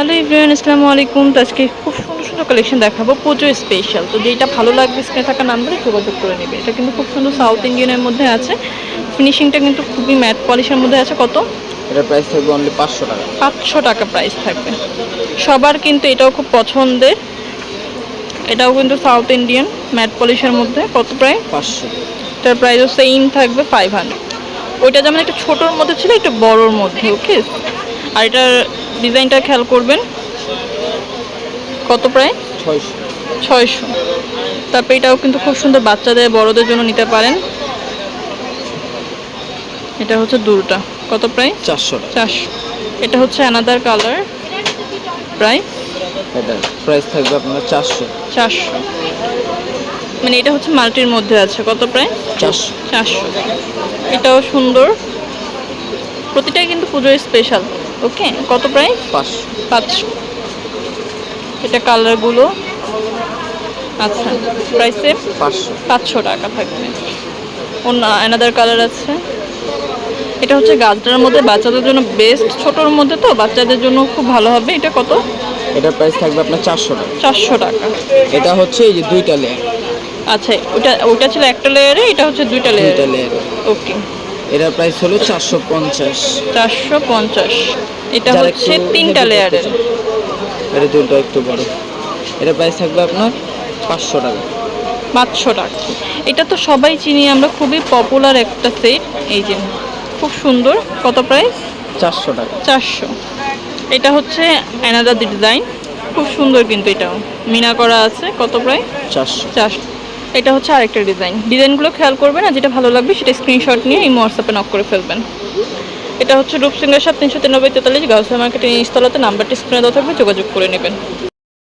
Hello everyone আসসালামু আলাইকুম। তো আজকে খুব সুন্দর সুন্দর কালেকশন দেখাবো। পুজো স্পেশাল তো যেটা ভালো লাগবে স্ক্রিনে থাকা নাম্বারে যোগাযোগ করে নেবে। এটা কিন্তু খুব সুন্দর সাউথ ইন্ডিয়ানের মধ্যে আছে। ফিনিশিংটা কিন্তু খুবই ম্যাট পলিশের মধ্যে আছে। কত? এটা প্রাইস থাকবে অনলি পাঁচশো টাকা। পাঁচশো টাকা প্রাইস থাকবে। সবার কিন্তু এটাও খুব পছন্দের। এটাও কিন্তু সাউথ ইন্ডিয়ান ম্যাট পলিশের মধ্যে। কত প্রায় পাঁচশো। এটার প্রাইসও সেম থাকবে ফাইভ হান্ড্রেড ওইটা যেমন একটা ছোটোর মধ্যে ছিল একটু বড়োর মধ্যে ওকে আর এটার ডিজাইনটা খেয়াল করবেন। কত প্রায়? ছয়শো। ছয়শো। তারপরে এটাও কিন্তু খুব সুন্দর বাচ্চাদের বড়দের জন্য নিতে পারেন। এটা হচ্ছে দুটা কত প্রায়? চারশো চারশো। এটা হচ্ছে অ্যানাদার কালার প্রায়? এটার প্রাইস থাকবে আপনার চারশো। চারশো। মানে এটা হচ্ছে মাল্টির মধ্যে আছে। কত প্রায়? চারশো। চারশো। এটাও সুন্দর। প্রতিটাই কিন্তু পুজোর স্পেশাল ওকে কত প্রায়? পাঁচশো পাঁচশো এটা কালারগুলো? আচ্ছা প্রাইসে পাঁচশো। পাঁচশো টাকা থাকবে। অন্য অ্যানাদার কালার আছে। এটা হচ্ছে গাছটার মধ্যে বাচ্চাদের জন্য বেস্ট ছোটোর মধ্যে তো বাচ্চাদের জন্য খুব ভালো হবে। এটা কত? এটার প্রাইস থাকবে আপনার চারশো টাকা। চারশো টাকা। এটা হচ্ছে এই যে দুইটা লেয়ার আচ্ছা ওটা ওটা ছিল একটা লেয়ারে এটা হচ্ছে দুইটা লেয়ার ওকে এটার প্রাইস হলো চারশো পঞ্চাশ। চারশো পঞ্চাশ। এটা হচ্ছে তিনটা লেয়ারের। এটা দুটো একটু বড়। এটার প্রাইস থাকবে আপনার পাঁচশো টাকা। পাঁচশো টাকা। এটা তো সবাই চিনি আমরা খুবই পপুলার একটা সেট এই যে খুব সুন্দর। কত প্রাইস চারশো টাকা। চারশো। এটা হচ্ছে অ্যানাদার ডিজাইন খুব সুন্দর কিন্তু এটাও। মিনা করা আছে। কত প্রায় চারশো। চারশো। এটা হচ্ছে আরেকটা ডিজাইন। ডিজাইনগুলো খেয়াল করবেন আর যেটা ভালো লাগবে সেটা স্ক্রিনশট নিয়ে এই হোয়াটসঅ্যাপে নক করে ফেলবেন। এটা হচ্ছে রূপসিংহের সাত তিনশো তিরানব্বই তেতাল্লিশ গার্লস মার্কেটের ইনস্টলাতে নাম্বারটি স্ক্রিনে দেওয়া থাকবে, যোগাযোগ করে নেবেন।